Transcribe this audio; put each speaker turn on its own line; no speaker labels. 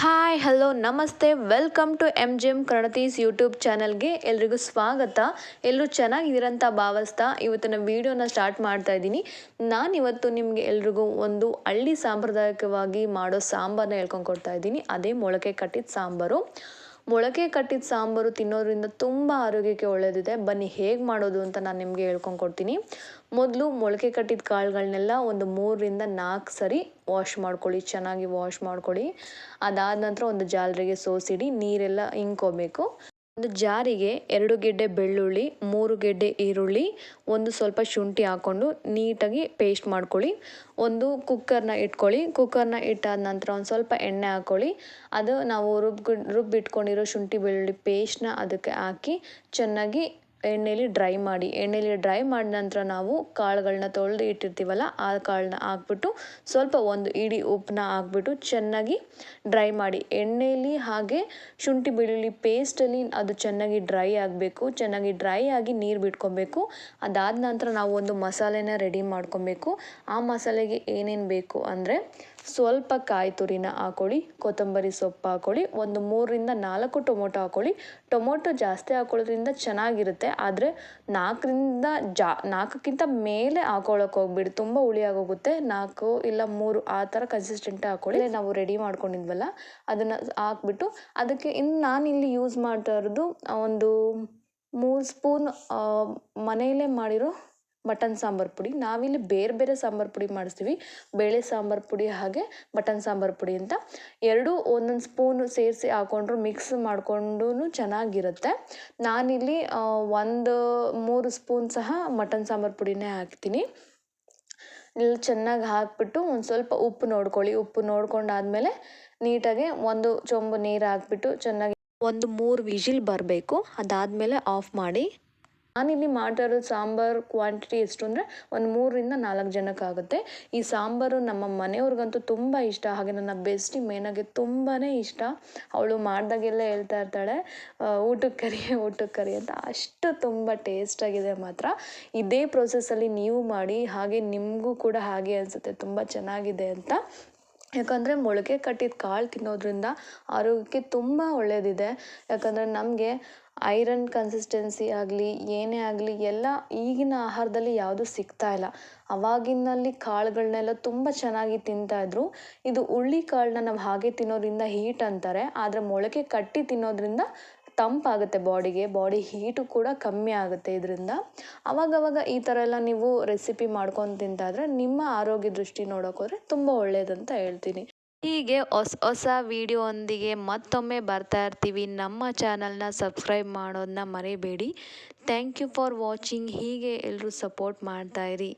Hi, hello, ನಮಸ್ತೆ. Welcome to M G M ಕನ್ನಡತೀಸ್ YouTube ಚಾನಲ್ಗೆ ಎಲ್ರಿಗೂ ಸ್ವಾಗತ. ಎಲ್ಲರೂ ಚೆನ್ನಾಗಿದ್ದೀರಂತ ಭಾವಿಸ್ತಾ ಇವತ್ತಿನ ವೀಡಿಯೋನ ಸ್ಟಾರ್ಟ್ ಮಾಡ್ತಾ ಇದ್ದೀನಿ. ನಾನು ಇವತ್ತು ನಿಮಗೆ ಎಲ್ರಿಗೂ ಒಂದು ಹಳ್ಳಿ ಸಾಂಪ್ರದಾಯಿಕವಾಗಿ ಮಾಡೋ ಸಾಂಬಾರನ್ನ ಹೇಳ್ಕೊಂಡು ಕೊಡ್ತಾ ಇದ್ದೀನಿ. ಅದೇ ಮೊಳಕೆ ಕಟ್ಟಿದ ಸಾಂಬಾರು. ಮೊಳಕೆ ಕಟ್ಟಿದ ಸಾಂಬಾರು ತಿನ್ನೋದ್ರಿಂದ ತುಂಬ ಆರೋಗ್ಯಕ್ಕೆ ಒಳ್ಳೆಯದಿದೆ ಬನ್ನಿ ಹೇಗೆ ಮಾಡೋದು ಅಂತ ನಾನು ನಿಮಗೆ ಹೇಳ್ಕೊಂಡು ಕೊಡ್ತೀನಿ. ಮೊದಲು ಮೊಳಕೆ ಕಟ್ಟಿದ ಕಾಳುಗಳನ್ನೆಲ್ಲ ಒಂದು ಮೂರರಿಂದ ನಾಲ್ಕು ಸರಿ ವಾಶ್ ಮಾಡ್ಕೊಳ್ಳಿ. ಚೆನ್ನಾಗಿ ವಾಶ್ ಮಾಡ್ಕೊಳ್ಳಿ. ಅದಾದ ನಂತರ ಒಂದು ಜಾಲರಿಗೆ ಸೋಸಿಡಿ, ನೀರೆಲ್ಲ ಇಂಕೋಬೇಕು. ಒಂದು ಜಾರಿಗೆ ಎರಡು ಗೆಡ್ಡೆ ಬೆಳ್ಳುಳ್ಳಿ, ಮೂರು ಗೆಡ್ಡೆ ಈರುಳ್ಳಿ, ಒಂದು ಸ್ವಲ್ಪ ಶುಂಠಿ ಹಾಕ್ಕೊಂಡು ನೀಟಾಗಿ ಪೇಸ್ಟ್ ಮಾಡ್ಕೊಳ್ಳಿ. ಒಂದು ಕುಕ್ಕರ್ನ ಇಟ್ಕೊಳ್ಳಿ. ಕುಕ್ಕರ್ನ ಇಟ್ಟಾದ ನಂತರ ಒಂದು ಸ್ವಲ್ಪ ಎಣ್ಣೆ ಹಾಕ್ಕೊಳ್ಳಿ. ಅದು ನಾವು ರುಬ್ಬಿ ರುಬ್ಬಿಟ್ಕೊಂಡಿರೋ ಶುಂಠಿ ಬೆಳ್ಳುಳ್ಳಿ ಪೇಸ್ಟ್ನ ಅದಕ್ಕೆ ಹಾಕಿ ಚೆನ್ನಾಗಿ ಎಣ್ಣೆಲಿ ಡ್ರೈ ಮಾಡಿ, ಎಣ್ಣೆಲಿ ಡ್ರೈ ಮಾಡಿದ ನಂತರ ನಾವು ಕಾಳುಗಳನ್ನ ತೊಳೆದು ಇಟ್ಟಿರ್ತೀವಲ್ಲ ಆ ಕಾಳನ್ನ ಹಾಕ್ಬಿಟ್ಟು ಸ್ವಲ್ಪ ಒಂದು ಇಡೀ ಉಪ್ಪನ್ನ ಹಾಕ್ಬಿಟ್ಟು ಚೆನ್ನಾಗಿ ಡ್ರೈ ಮಾಡಿ. ಎಣ್ಣೆಯಲ್ಲಿ ಹಾಗೆ ಶುಂಠಿ, ಬೆಳ್ಳುಳ್ಳಿ ಪೇಸ್ಟಲ್ಲಿ ಅದು ಚೆನ್ನಾಗಿ ಡ್ರೈ ಆಗಬೇಕು, ಚೆನ್ನಾಗಿ ಡ್ರೈ ಆಗಿ ನೀರು ಬಿಟ್ಕೊಬೇಕು. ಅದಾದ ನಂತರ ನಾವು ಒಂದು ಮಸಾಲೆನ ರೆಡಿ ಮಾಡ್ಕೊಬೇಕು. ಆ ಮಸಾಲೆಗೆ ಏನೇನು ಬೇಕು ಅಂದರೆ ಸ್ವಲ್ಪ ಕಾಯಿ ತುರಿನ ಹಾಕೊಳ್ಳಿ, ಕೊತ್ತಂಬರಿ ಸೊಪ್ಪು ಹಾಕೊಳ್ಳಿ, ಒಂದು ಮೂರರಿಂದ ನಾಲ್ಕು ಟೊಮೊಟೊ ಹಾಕೊಳ್ಳಿ. ಟೊಮೊಟೊ ಜಾಸ್ತಿ ಹಾಕೊಳ್ಳೋದ್ರಿಂದ ಚೆನ್ನಾಗಿರುತ್ತೆ. ಆದರೆ ನಾಲ್ಕರಿಂದ ಜಾ, ನಾಲ್ಕಕ್ಕಿಂತ ಮೇಲೆ ಹಾಕೊಳ್ಳೋಕೆ ಹೋಗ್ಬಿಡಿ. ತುಂಬ ಹುಳಿಯಾಗೋಗುತ್ತೆ ನಾಲ್ಕು ಇಲ್ಲ ಮೂರು ಆ ಥರ ಕನ್ಸಿಸ್ಟೆಂಟ್ ಹಾಕೊಳ್ಳಿ. ನಾವು ರೆಡಿ ಮಾಡ್ಕೊಂಡಿದ್ವಲ್ಲ, ಅದನ್ನು ಹಾಕ್ಬಿಟ್ಟು ಅದಕ್ಕೆ ಇನ್ನು ನಾನಿಲ್ಲಿ ಯೂಸ್ ಮಾಡ್ತಾ ಇರೋದು ಒಂದು ಮೂರು ಸ್ಪೂನ್ ಮನೆಯಲ್ಲೇ ಮಾಡಿರೋ ಮಟನ್ ಸಾಂಬಾರು ಪುಡಿ. ನಾವಿಲ್ಲಿ ಬೇರೆ ಬೇರೆ ಸಾಂಬಾರು ಪುಡಿ ಮಾಡಿಸ್ತೀವಿ. ಬೇಳೆ ಸಾಂಬಾರು ಪುಡಿ ಹಾಗೆ ಮಟನ್ ಸಾಂಬಾರು ಪುಡಿ ಅಂತ. ಎರಡೂ ಒಂದೊಂದು ಸ್ಪೂನು ಸೇರಿಸಿ ಹಾಕೊಂಡ್ರು ಮಿಕ್ಸ್ ಮಾಡಿಕೊಂಡು ಚೆನ್ನಾಗಿರುತ್ತೆ. ನಾನಿಲ್ಲಿ ಒಂದು ಮೂರು ಸ್ಪೂನ್ ಸಹ ಮಟನ್ ಸಾಂಬಾರು ಪುಡಿನೇ ಹಾಕ್ತೀನಿ. ಇಲ್ಲಿ ಚೆನ್ನಾಗಿ ಹಾಕಿಬಿಟ್ಟು ಒಂದು ಸ್ವಲ್ಪ ಉಪ್ಪು ನೋಡ್ಕೊಳ್ಳಿ. ಉಪ್ಪು ನೋಡ್ಕೊಂಡಾದ್ಮೇಲೆ ನೀಟಾಗಿ ಒಂದು ಚೊಂಬು ನೀರು ಹಾಕ್ಬಿಟ್ಟು ಚೆನ್ನಾಗಿ ಒಂದು ಮೂರು ವಿಜಿಲ್ ಬರಬೇಕು. ಅದಾದಮೇಲೆ ಆಫ್ ಮಾಡಿ. ನಾನಿಲ್ಲಿ ಇರೋ ಸಾಂಬಾರು ಕ್ವಾಂಟಿಟಿ ಎಷ್ಟು ಅಂದರೆ ಒಂದು ಮೂರರಿಂದ ನಾಲ್ಕು ಜನಕ್ಕಾಗುತ್ತೆ. ಈ ಸಾಂಬಾರು ನಮ್ಮ ಮನೆಯವ್ರಿಗಂತೂ ತುಂಬ ಇಷ್ಟ. ಹಾಗೆ ನನ್ನ ಬೆಸ್ಟಿ ಮೇನಾಗೆ ತುಂಬಾ ಇಷ್ಟ. ಅವಳು ಮಾಡಿದಾಗೆಲ್ಲ ಹೇಳ್ತಾ ಇರ್ತಾಳೆ ಊಟಕ್ಕೆ ಕರಿ ಊಟಕ್ಕೆ ಕರಿ ಅಂತ. ಅಷ್ಟು ತುಂಬ ಟೇಸ್ಟಾಗಿದೆ ಮಾತ್ರ. ಇದೇ ಪ್ರೊಸೆಸ್ಸಲ್ಲಿ ನೀವು ಮಾಡಿ, ಹಾಗೆ ನಿಮಗೂ ಕೂಡ ಹಾಗೆ ಅನಿಸುತ್ತೆ. ತುಂಬ ಚೆನ್ನಾಗಿದೆ ಅಂತ. ಯಾಕಂದರೆ ಮೊಳಕೆ ಕಟ್ಟಿದ ಕಾಳು ತಿನ್ನೋದ್ರಿಂದ ಆರೋಗ್ಯಕ್ಕೆ ತುಂಬ ಒಳ್ಳೆಯದಿದೆ ಯಾಕಂದರೆ ನಮಗೆ ಐರನ್ ಕನ್ಸಿಸ್ಟೆನ್ಸಿ ಆಗಲಿ, ಏನೇ ಆಗಲಿ ಎಲ್ಲ ಈಗಿನ ಆಹಾರದಲ್ಲಿ ಯಾವುದೂ ಸಿಗ್ತಾ ಇಲ್ಲ. ಅವಾಗಿನಲ್ಲಿ ಕಾಳುಗಳನ್ನೆಲ್ಲ ತುಂಬ ಚೆನ್ನಾಗಿ ತಿಂತಾಯಿದ್ರು ಇದು ಹುಳ್ಳಿ ಕಾಳನ್ನ ನಾವು ಹಾಗೆ ತಿನ್ನೋದರಿಂದ ಹೀಟ್ ಅಂತಾರೆ. ಆದರೆ ಮೊಳಕೆ ಕಟ್ಟಿ ತಿನ್ನೋದ್ರಿಂದ ತಂಪಾಗುತ್ತೆ ಬಾಡಿಗೆ, ಬಾಡಿ ಹೀಟು ಕೂಡ ಕಮ್ಮಿ ಆಗುತ್ತೆ ಇದರಿಂದ. ಅವಾಗವಾಗ ಈ ಥರ ಎಲ್ಲ ನೀವು ರೆಸಿಪಿ ಮಾಡ್ಕೊಂಡು ತಿಂತಾದ್ರೆ ನಿಮ್ಮ ಆರೋಗ್ಯ ದೃಷ್ಟಿ ನೋಡೋಕೋದ್ರೆ ತುಂಬ ಒಳ್ಳೆಯದಂತ ಹೇಳ್ತೀನಿ. ಹೀಗೆ ಹೊಸ ಹೊಸ ವಿಡಿಯೋಂದಿಗೆ ಮತ್ತೊಮ್ಮೆ ಬರ್ತಾ ಇರ್ತೀವಿ. ನಮ್ಮ ಚಾನಲ್ನ ಸಬ್ಸ್ಕ್ರೈಬ್ ಮಾಡೋದನ್ನ ಮರಿಬೇಡಿ. ಥ್ಯಾಂಕ್ ಯು ಫಾರ್ ವಾಚಿಂಗ್ ಹೀಗೆ ಎಲ್ಲರೂ ಸಪೋರ್ಟ್ ಮಾಡ್ತಾಯಿರಿ